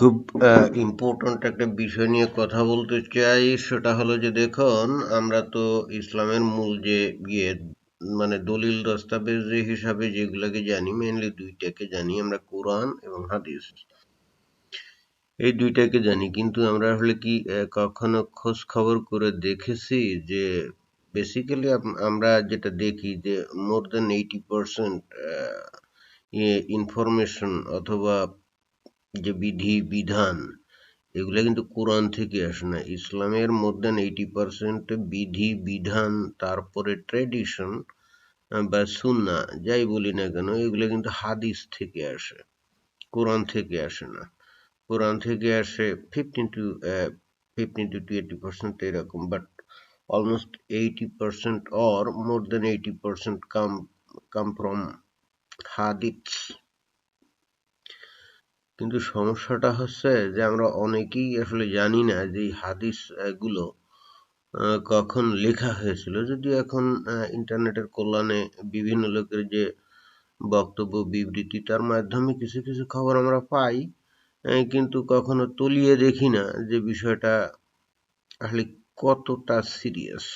খুব ইম্পর্ট্যান্ট একটা বিষয় নিয়ে কথা বলতে চাই, সেটা হলো যে দেখুন, আমরা তো ইসলামের মূল যে ইয়ে মানে দলিল দস্তাবেজ হিসাবে যেগুলোকে জানি মেনলি দুইটাকে জানি আমরা, কোরআন এবং হাদিস। এই দুইটাকে জানি, কিন্তু আমরা আসলে কি কখনো খোঁজ খবর করে দেখেছি যে বেসিক্যালি আমরা যেটা দেখি যে মোর দেন এইটি পারসেন্ট ইনফরমেশন অথবা যে বিধি, বিধান, এগুলো কিন্তু কোরআন থেকে আসে না। ইসলামের মধ্যে এইটি পারসেন্ট বিধি, বিধান, তারপরে ট্রেডিশন বা সুন্না যাই বলি না কেন, এগুলো কিন্তু হাদিস থেকে আসে। কোরআন থেকে আসে না। কোরআন থেকে আসে fifteen to fifteen to twenty percent এরকম but almost eighty percent or more than eighty percent come come from হাদিস কিন্তু সমস্যাটা হচ্ছে যে আমরা অনেকেই আসলে জানি না যে এই হাদিসগুলো কখন লেখা হয়েছিল। যদি এখন ইন্টারনেটের কল্যাণে বিভিন্ন লোকের যে বক্তব্য, বিবৃতি, তার মাধ্যমে কিছু কিছু খবর আমরা পাই কিন্তু কখনো তলিয়ে দেখি না যে বিষয়টা আসলে কতটা সিরিয়াস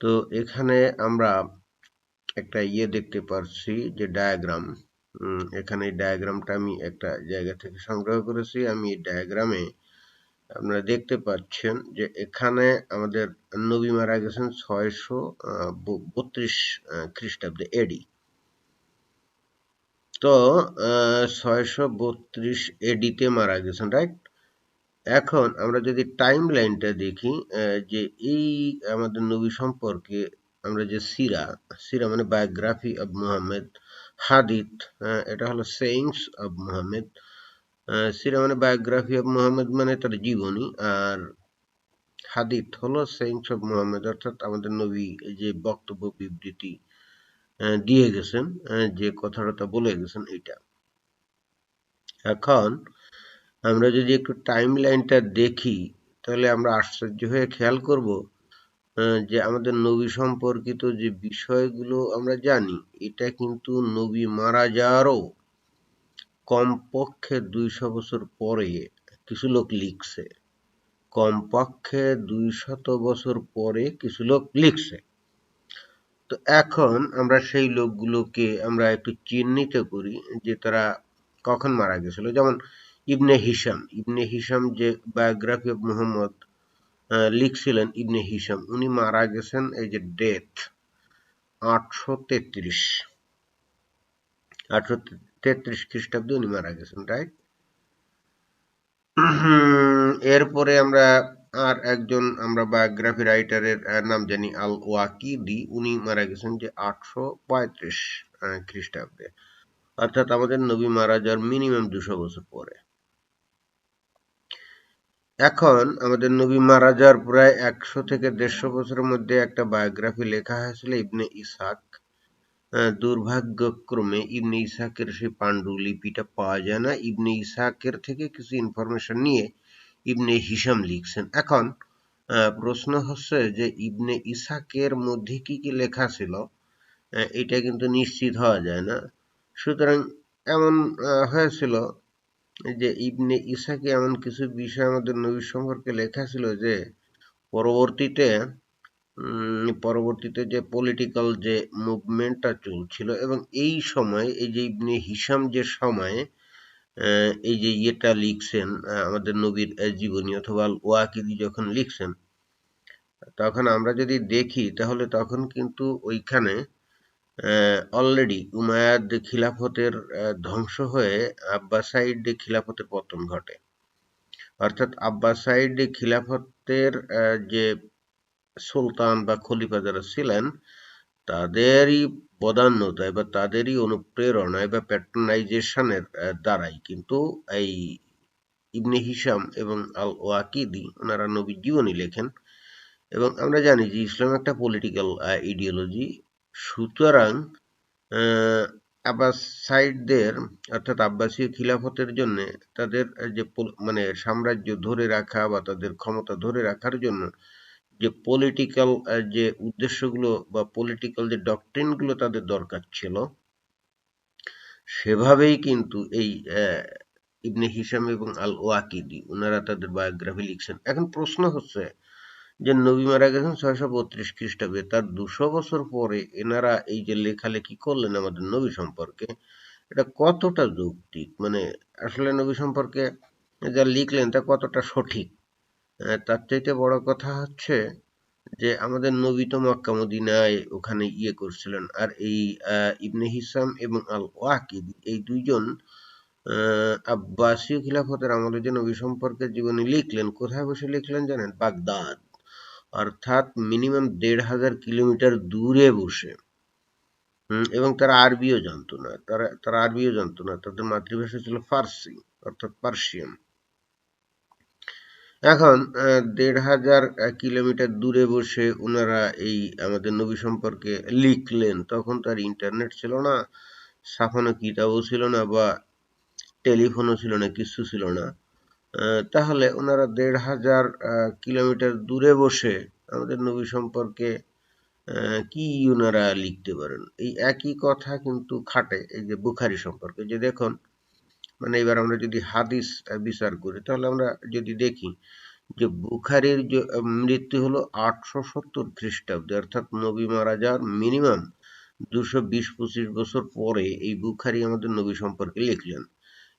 তো এখানে আমরা একটা ইয়ে দেখতে পারছি যে ডায়াগ্রাম এখানে ডায়াগ্রামটা আমি একটা জায়গা থেকে সংগ্রহ করেছি। আমি ডায়াগ্রামে আপনারা দেখতে পাচ্ছেন যে এখানে আমাদের নবী মারা গেছেন ছয়শো বত্রিশ খ্রিস্টাব্দে এডি তো ছয়শো বত্রিশ এডিতে মারা গেছেন রাইট এখন আমরা যদি টাইম লাইনটা দেখি যে এই আমাদের নবী সম্পর্কে আমরা যে সিরা সিরা মানে বায়োগ্রাফি অব মুহাম্মদ হাদিত এটা হলো সেইংস অব মুহাম্মদ সিরা মানে বায়োগ্রাফি অব মুহাম্মদ মানে তার জীবনী, আর হাদিত হলো সেইংস অব মুহাম্মদ অর্থাৎ আমাদের নবী যে বক্তব্য, বিবৃতি দিয়ে গেছেন যে কথাটা তা বলে গেছেন এটা। এখন আমরা যদি একটু টাইম লাইনটা দেখি, তাহলে আমরা আশ্চর্য হয়ে খেয়াল করব যে আমাদের নবী সম্পর্কিত যে বিষয়গুলো আমরা জানি, এটা কিন্তু নবী মারা যাওয়ারও কমপক্ষে দুইশো বছর পরে কিছু লোক লিখছে। কমপক্ষে দুইশত বছর পরে কিছু লোক লিখছে। তো এখন আমরা সেই লোকগুলোকে আমরা একটু চিহ্নিত করি যে তারা কখন মারা গেছিল। যেমন ইবনে হিসাম ইবনে হিসাম যে বায়োগ্রাফি অফ মোহাম্মদ লিখছিলেন ইবনে হিসাম উনি মারা গেছেন এই যে ডেথ, আটশো তেত্রিশ। আটশো তেত্রিশ খ্রিস্টাব্দে উনি মারা গেছেন রাইট এরপরে আমরা আর একজন, আমরা বায়োগ্রাফি রাইটারের নাম জানি আল ওয়াকিদি উনি মারা গেছেন যে আটশো পঁয়ত্রিশ খ্রিস্টাব্দে। অর্থাৎ আমাদের নবী মারা যাওয়ার মিনিমাম দুশো বছর পরে। এখন আমাদের নবী মারা যাওয়ার প্রায় একশো থেকে দেড়শো বছরের মধ্যে একটা বায়োগ্রাফি লেখা হয়েছিল ইবনে ইসাক। দুর্ভাগ্যক্রমে ইবনে ইসাকের সেই পাণ্ডুলিপিটা পাওয়া যায় না। ইবনে ইসাকের থেকে কিছু ইনফরমেশন নিয়ে ইবনে হিসাম লিখছেন। এখন প্রশ্ন হচ্ছে যে ইবনে ইসাকের মধ্যে কি কি লেখা ছিল? এটা কিন্তু নিশ্চিত হওয়া যায় না। সুতরাং এমন হয়েছিল যে ইবনে ইসাকে এমন কিছু বিষয় আমাদের নবী সম্পর্কে লেখা ছিল যে পরবর্তীতে পরবর্তীতে যে পলিটিক্যাল যে মুভমেন্টটা চলছিল এবং এই সময়, এই যে ইবনে হিসাম যে সময়ে এই যে ইয়েটা লিখছেন আমাদের নবীর জীবনী অথবা ওয়াকিদি যখন লিখছেন, তখন আমরা যদি দেখি, তাহলে তখন কিন্তু ওইখানে অলরেডি উমায়াদ খিলাফতের ধ্বংস হয়ে আব্বাসাইড খিলাফতের পতন ঘটে। অর্থাৎ আব্বাসাইড খিলাফতের যে সুলতান বা খলিফা যারা ছিলেন, তাদেরই বদান্যতায় বা তাদেরই অনুপ্রেরণায় বা প্যাট্রনাইজেশনের দ্বারাই। কিন্তু এই ইবনে হিসাম এবং আল ওয়াকিদি ওনারা নবী জীবনী লেখেন। এবং আমরা জানি যে ইসলাম একটা পলিটিক্যাল ইডিওলজি সুতরাং আব্বাসাইডদের অর্থাৎ আব্বাসীয় খিলাফতের জন্য তাদের যে মানে সাম্রাজ্য ধরে রাখা বা তাদের ক্ষমতা ধরে রাখার জন্য যে পলিটিক্যাল যে উদ্দেশ্যগুলো বা পলিটিক্যাল যে ডকট্রিনগুলো তাদের দরকার ছিল, সেভাবেই কিন্তু এই ইবনে হিসাম এবং আল ওয়াকিদি ওনারা তাদের বায়োগ্রাফি লিখছেন। এখন প্রশ্ন হচ্ছে যে নবী মারা গেছেন ছয়শো বত্রিশ খ্রিস্টাব্দে, তার দুশো বছর পরে এনারা এই যে লেখালেখি করলেন আমাদের নবী সম্পর্কে, এটা কতটা যৌক্তিক? মানে আসলে নবী সম্পর্কে যা লিখলেন তা কতটা সঠিক? তার চাইতে বড় কথা হচ্ছে যে আমাদের নবী তো মক্কা মদিনায় ওখানে ইয়ে করছিলেন, আর এই ইবনে হিসাম এবং আল ওয়াকিদ এই দুইজন আব্বাসীয় খিলাফতের আমলে যে নবী সম্পর্কে জীবনী লিখলেন, কোথায় বসে লিখলেন জানেন? বাগদাদ। অর্থাৎ মিনিমাম দেড় হাজার কিলোমিটার দূরে বসে। এবং তারা আরবিও জানতো না তারা তারা আরবিও জানতো না তাদের মাতৃভাষা ছিল ফার্সি, অর্থাৎ পার্সিয়ান। এখন দেড় হাজার কিলোমিটার দূরে বসে ওনারা এই আমাদের নবী সম্পর্কে লিখলেন, তখন তার ইন্টারনেট ছিল না, সাফানো কিতাবও ছিল না বা টেলিফোনও ছিল না, কিছু ছিল না। তাহলে ওনারা দেড় হাজার কিলোমিটার দূরে বসে আমাদের নবী সম্পর্কে কি ওনারা লিখতে পারেন? এই একই কথা কিন্তু খাটে, এই যে বুখারি সম্পর্কে। যে দেখুন মানে এবার আমরা যদি হাদিস বিচার করি, তাহলে আমরা যদি দেখি যে বুখারির যে মৃত্যু হলো আটশো সত্তর খ্রিস্টাব্দে, অর্থাৎ নবী মারা যাওয়ার মিনিমাম দুশো বিশ পঁচিশ বছর পরে এই বুখারি আমাদের নবী সম্পর্কে লিখলেন।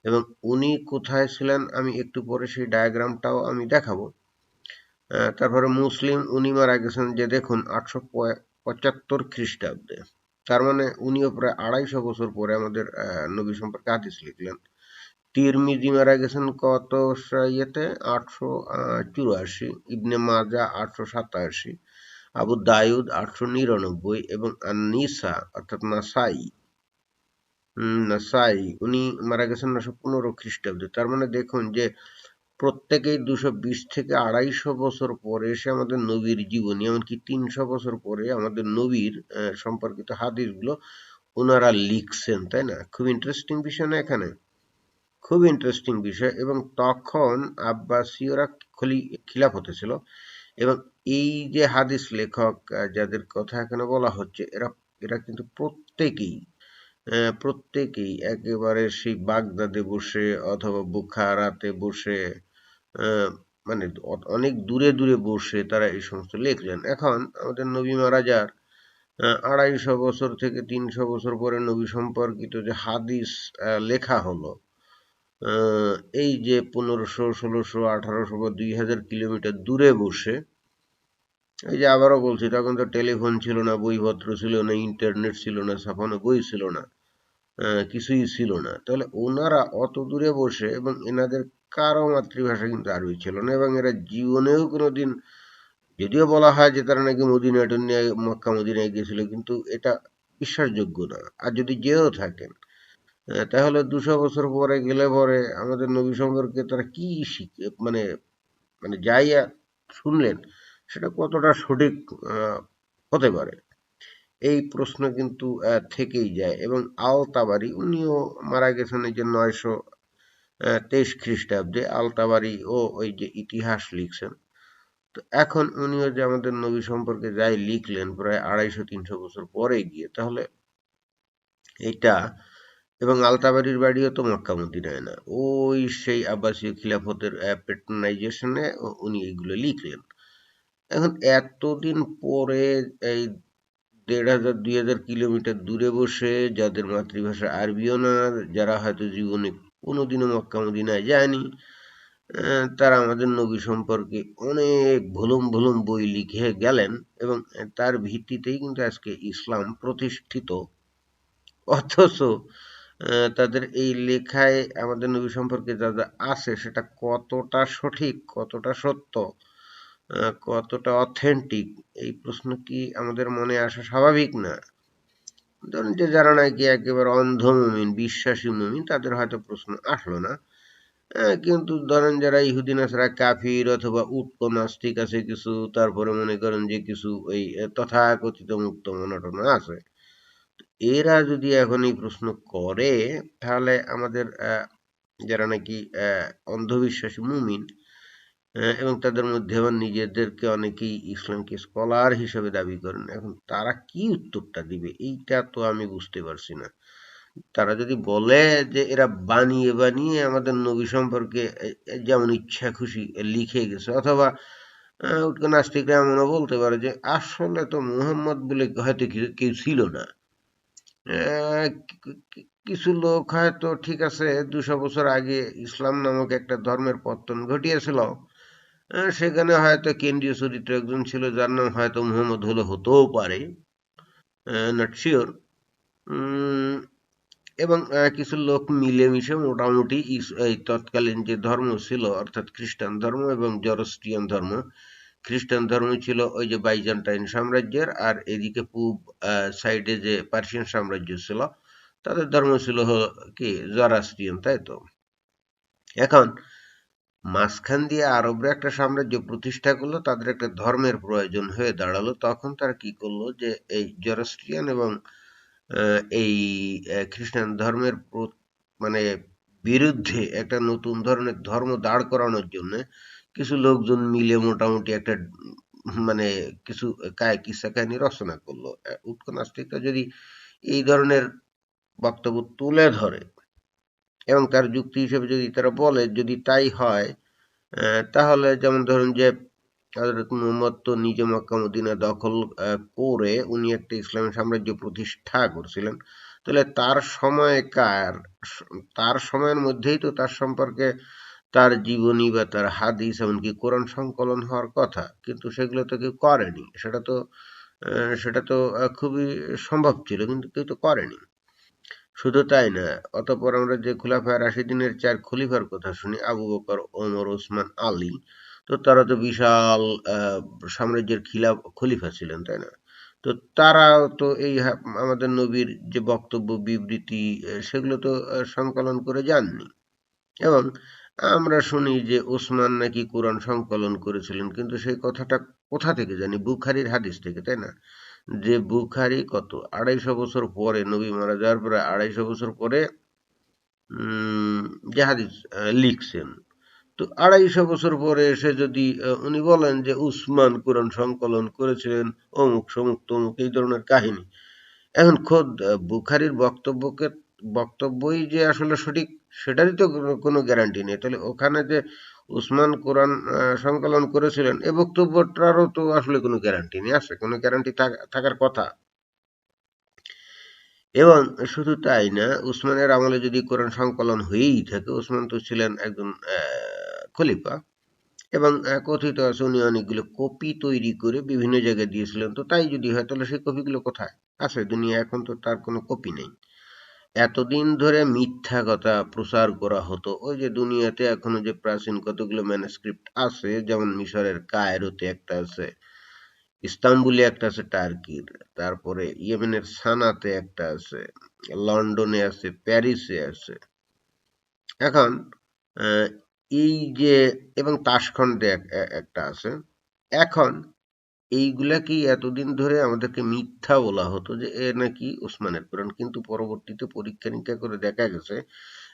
এবং উনি কোথায় ছিলেন আমি একটু পরে সেই ডায়াগ্রামটাও আমি দেখাবো। তারপরে মুসলিম উনি মারা গেছেন যে দেখুন আটশো পঁচাত্তর খ্রিস্টাব্দে। তার মানে উনিও প্রায় আড়াইশো বছর পরে আমাদের নবী সম্পর্কে হাদিস লিখলেন। তিরমিজি মারা গেছেন কত ইয়েতে? আটশো চুরাশি, ইবনে মাজা আটশো সাতাশি, আবু দায়ুদ আটশো নিরানব্বই এবং নিসা অর্থাৎ নাসাই নাসাই, উনি মারা গেছেন নশো পনেরো খ্রিস্টাব্দে। তার মানে দেখুন যে প্রত্যেকেই দুশো বিশ থেকে আড়াইশো বছর পরে এসে আমাদের নবীর জীবনী, এমনকি তিনশো বছর পরে আমাদের নবীর সম্পর্কিত হাদিসগুলো ওনারা লিখছেন, তাই না? খুব ইন্টারেস্টিং বিষয় না এখানে? খুব ইন্টারেস্টিং বিষয়। এবং তখন আব্বাসীয়রা খলি খিলাফতে ছিল। এবং এই যে হাদিস লেখক যাদের কথা এখানে বলা হচ্ছে, এরা এরা কিন্তু প্রত্যেকেই প্রত্যেকেই একেবারে সেই বাগদাদে বসে অথবা বুখারাতে বসে মানে অনেক দূরে দূরে বসে তারা এই সমস্ত লিখলেন এখন আমাদের নবী মারাজার আড়াইশো বছর থেকে তিনশো বছর পরে নবী সম্পর্কিত যে হাদিস লেখা হলো এই যে পনেরোশো, ষোলোশো, আঠারোশো বা দুই হাজার কিলোমিটার দূরে বসে, এই যে আবারও বলছি, তখন তো টেলিফোন ছিল না, বইপত্র ছিল না, ইন্টারনেট ছিল না, ছাপানো বই ছিল না। কিছুই ছিল না। তাহলে ওনারা অত দূরে বসে এবং এনাদের কারও মাতৃভাষা কিন্তু আরবি ছিল না এবং এরা জীবনেও কোনোদিন, যদিও বলা হয় যে তারা নাকি মদিনা নিয়ে, মক্কা মদিনায় গিয়েছিল, কিন্তু এটা বিশ্বাসযোগ্য না। আর যদি যেও থাকেন তাহলে দুশো বছর পরে গেলে পরে আমাদের নবী সম্পর্কে তারা কি শিখে মানে মানে যাইয়া শুনলেন, সেটা কতটা সঠিক হতে পারে। এই প্রশ্ন কিন্তু থেকেই যায়। এবং আল তাবারি উনিও মারা গেছেন এই যে নয়শো তেইশ খ্রিস্টাব্দে। আল তাবারি ও ওই যে ইতিহাস লিখছেন। তো এখন উনিও যে আমাদের নবী সম্পর্কে যাই লিখলেন প্রায় আড়াইশো, তিনশো বছর পরে গিয়ে, তাহলে এটা এবং আলতাবাড়ির বাড়িও তো মক্কা মদিনায় না। ওই সেই আব্বাসীয় খিলাফতের পেট্রোনাইজেশনে উনি এইগুলো লিখলেন। এখন এতদিন পরে এই দেড় হাজার দুই হাজার কিলোমিটার দূরে বসে, যাদের মাতৃভাষা আরবিও না, যারা হয়তো জীবনে কোনোদিনও মক্কা মদিনায় যায়নি তারা আমাদের নবী সম্পর্কে অনেক ভুলুম ভুলুম বই লিখে গেলেন এবং তার ভিত্তিতেই কিন্তু আজকে ইসলাম প্রতিষ্ঠিত। অথচ তাদের এই লেখায় আমাদের নবী সম্পর্কে যা যা আছে সেটা কতটা সঠিক, কতটা সত্য কতটা অথেন্টিক এই প্রশ্ন কি আমাদের মনে আসা স্বাভাবিক না? ধরুন যে যারা নাকি একেবারে অন্ধ মুমিন, বিশ্বাসী মুমিন, তাদের হয়তো প্রশ্ন আসলো না। কিন্তু ধরেন যারা ইহুদি, নাসরা কাফির অথবা উৎক নাস্তিক আছে কিছু, তারপরে মনে করেন যে কিছু ওই তথাকথিত মুক্ত মনটনা আছে। এরা যদি এখন এই প্রশ্ন করে, তাহলে আমাদের যারা নাকি অন্ধবিশ্বাসী মুমিন এবং তাদের মধ্যে আবার নিজেদেরকে অনেকেই ইসলামকে স্কলার হিসেবে দাবি করেন। এখন তারা কি উত্তরটা দিবে, এইটা তো আমি বুঝতে পারছি না। তারা যদি বলে যে এরা বানিয়ে বানিয়ে আমাদের নবী সম্পর্কে যেমন ইচ্ছা খুশি লিখে গেছে, অথবা নাস্তিকরা এমনও বলতে পারে যে আসলে তো মুহাম্মদ বলে হয়তো কেউ ছিল না। কিছু লোক হয়তো ঠিক আছে, দুশো বছর আগে ইসলাম নামক একটা ধর্মের পত্তন ঘটিয়েছিল সেখানে হয়তো কেন্দ্রীয় চরিত্র একজন ছিল, যার নাম হয়তো মোহাম্মদ হলে হতেও পারে নট শিওর এবং কিছু লোক মিলেমিশে মোটামুটি এই তৎকালীন যে ধর্ম ছিল, অর্থাৎ খ্রিস্টান ধর্ম এবং জরস্ট্রিয়ান ধর্ম, খ্রিস্টান ধর্ম ছিল ওই যে বাইজান্টাইন সাম্রাজ্যের, আর এদিকে পূব সাইডে যে পার্সিয়ান সাম্রাজ্য ছিল, তাদের ধর্ম ছিল কি, জরাস্ট্রিয়ান, তাই তো? এখন মাঝখান দিয়ে আরবরা একটা সাম্রাজ্য প্রতিষ্ঠা করল, তাদের একটা ধর্মের প্রয়োজন হয়ে দাঁড়াল। তখন তারা কি করল যে, এই জরাস্ট্রিয়ান এবং এই খ্রিস্টান ধর্মের মানে বিরুদ্ধে একটা নতুন ধরনের ধর্ম দাঁড় করানোর জন্য কিছু লোকজন মিলে মোটামুটি একটা মানে কিছু কায়, কিসা কাহিনী রচনা করল। উৎক নাস্তিকরা যদি এই ধরনের বক্তব্য তুলে ধরে এবং তার যুক্তি হিসেবে যদি তারা বলে, যদি তাই হয় তাহলে যেমন ধরুন যে হজরত মুহাম্মদ তো নিজে মক্কা মদিনা দখল করে উনি একটা ইসলামী সাম্রাজ্য প্রতিষ্ঠা করছিলেন। তাহলে তার সময়কার, তার সময়ের মধ্যেই তো তার সম্পর্কে তার জীবনী বা তার হাদিস, এমনকি কোরআন সংকলন হওয়ার কথা, কিন্তু সেগুলো তো কেউ করেনি। সেটা তো সেটা তো খুবই সম্ভব ছিল, কিন্তু কেউ তো করেনি। শুধু তাই না অতপর আমরা যে খুলাফায় রাশিদিনের চার খলিফার কথা শুনি, আবু বকর, ওমর, ওসমান, আলী, তো তারা তো বিশাল সাম্রাজ্যের খিলা, খলিফা ছিলেন, তাই না? তো তারাও তো এই আমাদের নবীর যে বক্তব্য, বিবৃতি সেগুলো তো সংকলন করে যাননি। এবং আমরা শুনি যে ওসমান নাকি কোরআন সংকলন করেছিলেন, কিন্তু সেই কথাটা কোথা থেকে জানি? বুখারির হাদিস থেকে, তাই না? যে বুখারি কত? আড়াইশো বছর পরে, নবী মারা যাওয়ার পরে আড়াইশো বছর পরে যে হাদিস লিখছেন। তো আড়াইশো বছর পরে এসে যদি উনি বলেন যে উসমান কোরআন সংকলন করেছিলেন, অমুক, সমুক, তমুক, এই ধরনের কাহিনী। এখন খোদ বুখারির বক্তব্যকে, বক্তব্যই যে আসলে সঠিক, সেটারই তো কোনো গ্যারান্টি নেই। তাহলে ওখানে যে উসমান কোরআন সংকলন করেছিলেন, এ বক্তব্যটারও তো আসলে কোনো গ্যারান্টি নেই, আছে, কোনো গ্যারান্টি থাকার কথা। এবং শুধু তাই না, উসমানের আমলে যদি কোরআন সংকলন হয়েই থাকে, উসমান তো ছিলেন একজন খলিফা, এবং কথিত আছে উনি অনেকগুলো কপি তৈরি করে বিভিন্ন জায়গায় দিয়েছিলেন, তো তাই যদি হয়, তাহলে সেই কপিগুলো কোথায়? আছে, দুনিয়া এখন তো তার কোনো কপি নেই। এতদিন ধরে মিথ্যা কথা প্রচার করা হতো। ওই যে দুনিয়াতে এখনও যে প্রাচীন কতগুলো ম্যানস্ক্রিপ্ট আছে, যেমন মিশরের কায়রোতে একটা আছে, ইস্তাম্বুলে একটা আছে, টার্কির, তারপরে ইয়েমেনের সানাতে একটা আছে, লন্ডনে আছে, প্যারিসে আছে। এখন এই যে, এবং তাসখণ্ডে একটা আছে। এখন এইগুলা কি এতদিন ধরে আমাদেরকে মিথ্যা বলা হতো যে এ নাকি উসমানের কোরআন কিন্তু পরবর্তীতে পরীক্ষা নিরীক্ষা করে দেখা গেছে,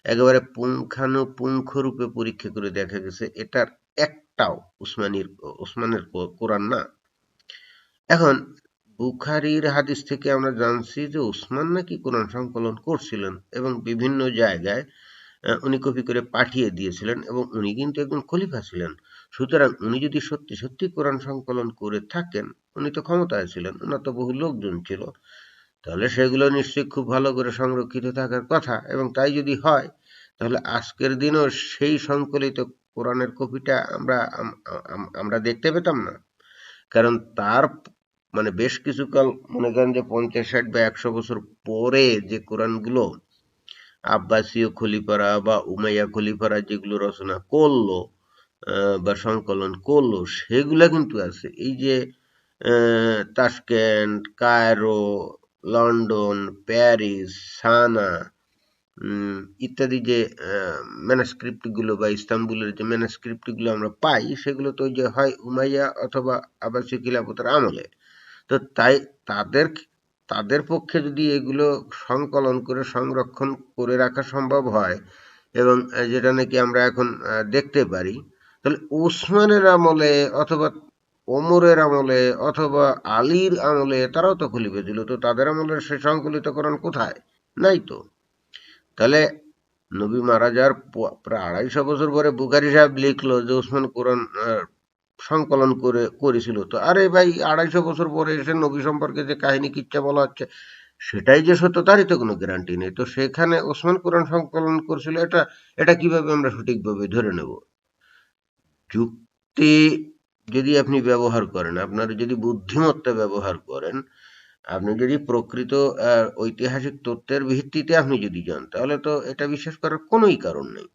একেবারে পুঙ্খানুপুঙ্খ রূপে পরীক্ষা করে দেখা গেছে, এটার একটাও উসমানির উসমানের কোরআন না। এখন বুখারির হাদিস থেকে আমরা জানছি যে উসমান নাকি কোরআন সংকলন করছিলেন এবং বিভিন্ন জায়গায় উনি কপি করে পাঠিয়ে দিয়েছিলেন এবং উনি কিন্তু একজন খলিফা ছিলেন। সুতরাং উনি যদি সত্যি সত্যি কোরআন সংকলন করে থাকেন, উনি তো ক্ষমতায় ছিলেন ওনার তো বহু লোকজন ছিল, তাহলে সেগুলো নিশ্চয়ই খুব ভালো করে সংরক্ষিত থাকার কথা। এবং তাই যদি হয়, তাহলে আজকের দিনও সেই সংকলিত কোরআনের কপিটা আমরা আমরা দেখতে পেতাম না। কারণ তার মানে বেশ কিছুকাল, মনে করেন যে পঞ্চাশ, ষাট বা একশো বছর পরে যে কোরআনগুলো আব্বাসীয় খলিফারা বা উমাইয়া খলিফারা যেগুলো রচনা করল বা সংকলন করল, সেগুলা কিন্তু আছে। এই যে Tashkent, Cairo, London, Paris, Sanaa ইত্যাদি যে ম্যানাস্ক্রিপ্টগুলো বা ইস্তাম্বুলের যে ম্যানাস্ক্রিপ্টগুলো আমরা পাই, সেগুলো তো যে হয় উমাইয়া অথবা আবাসিক খিলাফতের আমলে। তো তাই তাদের তাদের পক্ষে যদি এগুলো সংকলন করে, সংরক্ষণ করে রাখা সম্ভব হয়, এবং যেটা নাকি আমরা এখন দেখতে পারি তাহলে ওসমানের আমলে অথবা ওমরের আমলে অথবা আলীর আমলে তারাও তো খুলিফে ছিল, তো তাদের আমলের সে সংকলিতকরণ কোথায়? নাই তো। তাহলে নবী মারা যাওয়ার প্রায় আড়াইশো বছর পরে বুখারি সাহেব লিখলো যে ওসমান কোরআন সংকলন করে, করেছিল। তো আরে ভাই, আড়াইশো বছর পরে এসে নবী সম্পর্কে যে কাহিনী, কিচ্ছা বলা হচ্ছে, সেটাই যে সত্য, তারই তো কোনো গ্যারান্টি নেই। তো সেখানে ওসমান কোরআন সংকলন করেছিল, এটা এটা কীভাবে আমরা সঠিকভাবে ধরে নেব? যুক্তি যদি আপনি ব্যবহার করেন, আপনার যদি বুদ্ধিমত্তা ব্যবহার করেন, আপনি যদি প্রকৃত ঐতিহাসিক তথ্যের ভিত্তিতে আপনি যদি যান, তাহলে তো এটা বিশ্বাস করার কোনোই কারণ নেই।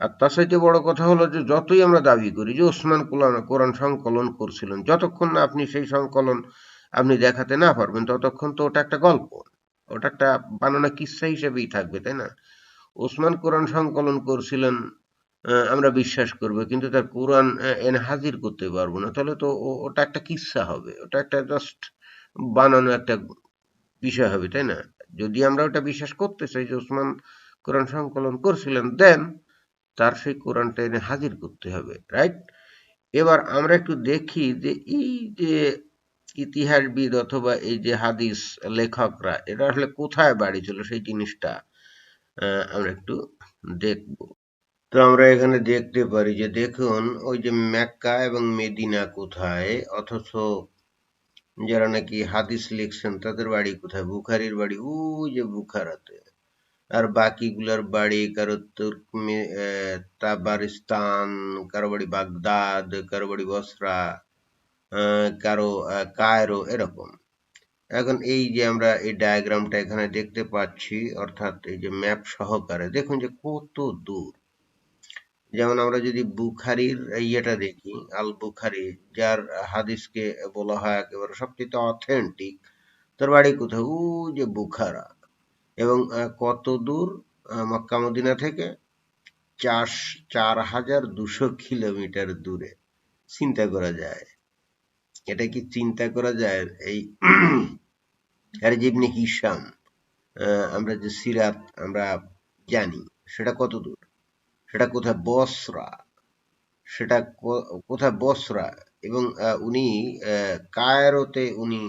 আর তার সাথে বড় কথা হলো যে, যতই আমরা দাবি করি যে, ওসমান কোরআন কোরআন সংকলন করছিলেন, যতক্ষণ না আপনি সেই সংকলন আপনি দেখাতে না পারবেন, ততক্ষণ তো ওটা একটা গল্প। ওটা একটা বানানো কিস্সা হিসেবেই থাকবে, তাই না? ওসমান কোরআন সংকলন করছিলেন আমরা বিশ্বাস করব, কিন্তু তার কোরআন এনে হাজির করতে পারব না। তাহলে তো ওটা একটা কিস্সা হবে? ওটা একটা জাস্ট বানানো একটা বিষয় হবে, তাই না? যদি আমরা ওটা বিশ্বাস করতে চাই যে ওসমান কোরআন সংকলন করছিলেন, দেন তার সেই কোরআনটা এনে হাজির করতে হবে রাইট এবার আমরা একটু দেখি যে এই যে ইতিহাসবিদ অথবা এই যে হাদিস লেখকরা এটা আসলে কোথায় বাড়ি ছিল সেই জিনিসটা আমরা একটু দেখব। তো আমরা এখানে দেখতে পারি যে দেখুন, ওই যে মেক্কা এবং মেদিনা কোথায়? অথচ যারা নাকি হাদিস লিখছেন, তাদের বাড়ি কোথায়? বুখারির বাড়ি, ওই যে বুখারাতে। আর বাকিগুলার বাড়ি কারও তুর্কমে তাবারিস্তান, কারও বাড়ি বাগদাদ, কারও বাড়ি বসরা কারও কায়রো, এরকম। এখন এই যে আমরা এই ডায়াগ্রামটা এখানে দেখতে পাচ্ছি, অর্থাৎ এই যে ম্যাপ সহকারে, দেখুন যে কত দূর। যেমন আমরা যদি বুখারির ইয়েটা দেখি আল বুখারি যার হাদিসকে বলা হয় একেবারে সবচেয়ে অথেন্টিক তার বাড়ি কোথাও যে বুখারা। এবং কত দূর? মক্কা মদিনা থেকে চার চার হাজার দুশো কিলোমিটার দূরে। চিন্তা করা যায়। এটা কি চিন্তা করা যায়? এই হিসাম আমরা যে সিরাত আমরা জানি, সেটা কত দূর? সেটা কোথায়? বসরা। সেটা কোথায়? বসরা। এবং উনি কায়রোতে উনি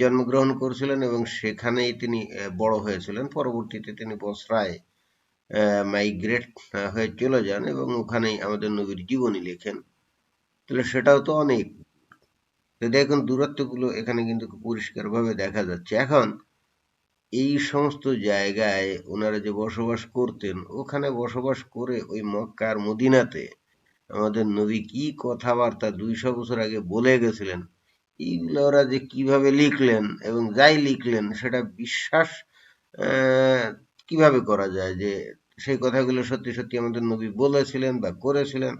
জন্মগ্রহণ করেছিলেন এবং সেখানেই তিনি বড় হয়েছিলেন। পরবর্তীতে তিনি বসরায় মাইগ্রেট হয়ে চলে যান এবং ওখানেই আমাদের নবীর জীবনী লেখেন। তাহলে সেটাও তো অনেক। দেখুন, দূরত্বগুলো এখানে কিন্তু পরিষ্কারভাবে দেখা যাচ্ছে। এখন এই সমস্ত জায়গায় ওনারা যে বসবাস করতেন, ওখানে বসবাস করে ওই মক্কা আর মদিনাতে আমাদের নবী কি কথাবার্তা দুইশো বছর আগে বলে গেছিলেন, এইগুলো ওরা যে কীভাবে লিখলেন এবং যাই লিখলেন সেটা বিশ্বাস কীভাবে করা যায় যে সেই কথাগুলো সত্যি সত্যি আমাদের নবী বলেছিলেন বা করেছিলেন?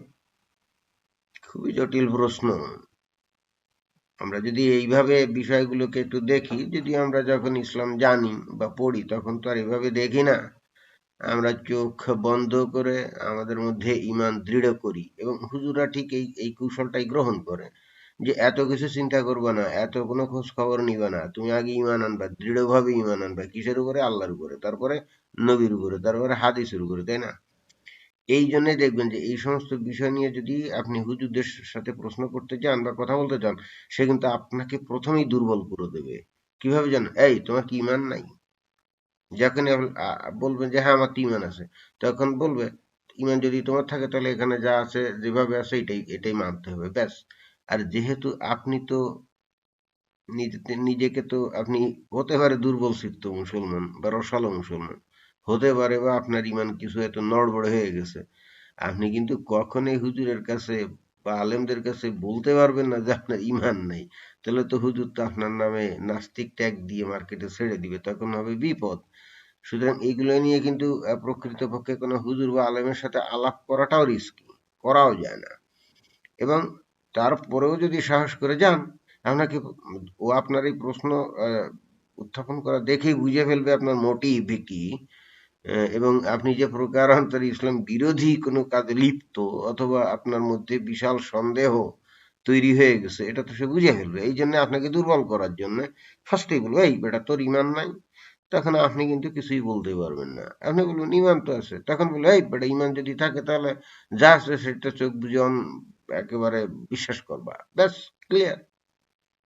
খুবই জটিল প্রশ্ন। আমরা যদি এইভাবে বিষয়গুলোকে একটু দেখি, যদি আমরা যখন ইসলাম জানি বা পড়ি, তখন তো আর এইভাবে দেখি না। আমরা চোখ বন্ধ করে আমাদের মধ্যে ইমান দৃঢ় করি এবং হুজুরা ঠিক এই এই কৌশলটাই গ্রহণ করে যে এত কিছু চিন্তা করবে না, এত কোনো খোঁজ খবর নিবে না, তুমি আগে ইমান আনবা, দৃঢ়ভাবে ইমান আনবা, কিসের উপরে? আল্লাহর উপরে, তারপরে নবীর উপরে, তারপরে হাদিসের উপরে, তাই না? এই জন্যই দেখবেন যে এই সমস্ত বিষয় নিয়ে যদি আপনি হুজুরদের সাথে প্রশ্ন করতে চান বা কথা বলতে চান, সে কিন্তু আপনাকে প্রথমেই দুর্বল করে দেবে। কীভাবে জানেন এই, তোমার কি ইমান নাই? যখন বলবেন যে হ্যাঁ আমার তো ইমান আছে। তখন বলবে, ইমান যদি তোমার থাকে তাহলে এখানে যা আছে, যেভাবে আছে, এটাই এটাই মানতে হবে। ব্যাস। আর যেহেতু আপনি তো নিজেকে তো আপনি হতে পারে দুর্বল চিত্ত মুসলমান বা রসালো মুসলমান হতে পারে বা আপনার ইমান কিছু এত নড়বড় হয়ে গেছে। আপনি কিন্তু কখনোই হুজুরের কাছে বা আলেমদের কাছে বলতে পারবেন না যে আপনার ইমান নাই। তাহলে তো হুজুর তো আপনার নামে নাস্তিক ট্যাগ দিয়ে মার্কেটে ছেড়ে দিবে, তখন হবে বিপদ। সুতরাং এইগুলো নিয়ে কিন্তু প্রকৃতপক্ষে কোনো হুজুর বা আলেমের সাথে আলাপ করাটাও রিস্কি করাও যায় না। এবং তারপরেও যদি সাহস করে যান, আপনাকে ও আপনার এই প্রশ্ন উত্থাপন করা দেখেই বুঝে ফেলবে আপনার মোটিভ কি। এবং আপনি যে প্রকারান্তরে ইসলাম বিরোধী কোনো কাজে লিপ্ত অথবা আপনার মধ্যে বিশাল সন্দেহ তৈরি হয়ে গেছে, এটা তো সে বুঝে ফেলবে। এই জন্য আপনাকে দুর্বল করার জন্য ফার্স্টেই বলব, এই বেটা, তোর ইমান নাই। তখন আপনি কিন্তু কিছুই বলতে পারবেন না। আপনি বলবেন ইমান তো আছে। তখন বলব, এই বেটা ইমান যদি থাকে তাহলে যা আছে সেটা চোখ বুঝে একেবারে বিশ্বাস করবা। ব্যাস ক্লিয়ার